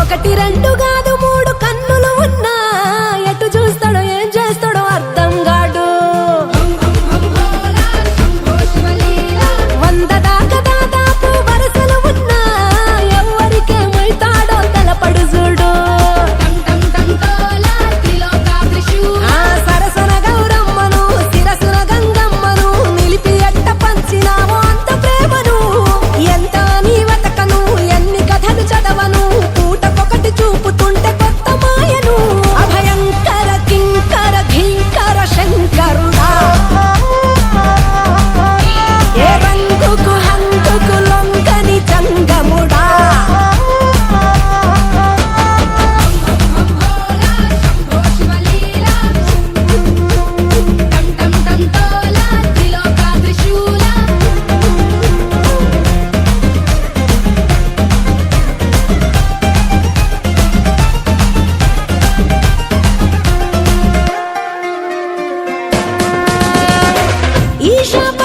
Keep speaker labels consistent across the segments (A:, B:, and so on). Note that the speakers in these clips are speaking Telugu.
A: ఒకటి రెండుగా shop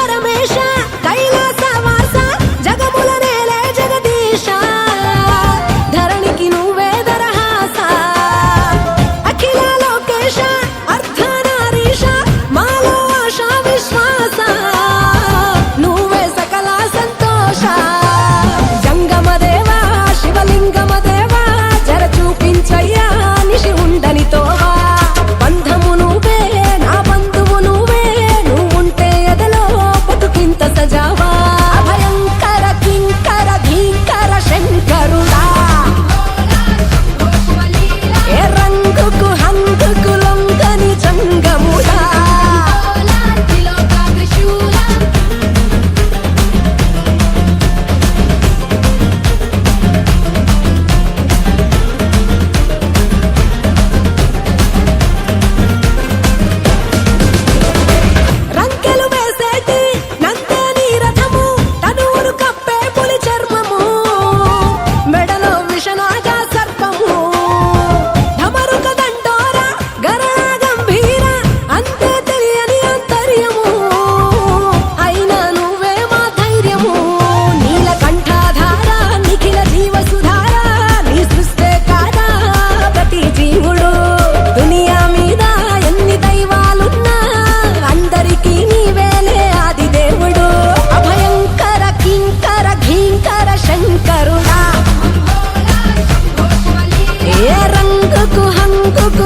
A: శంకర శంకరుడా. ఏ రంగుకు హంగుకు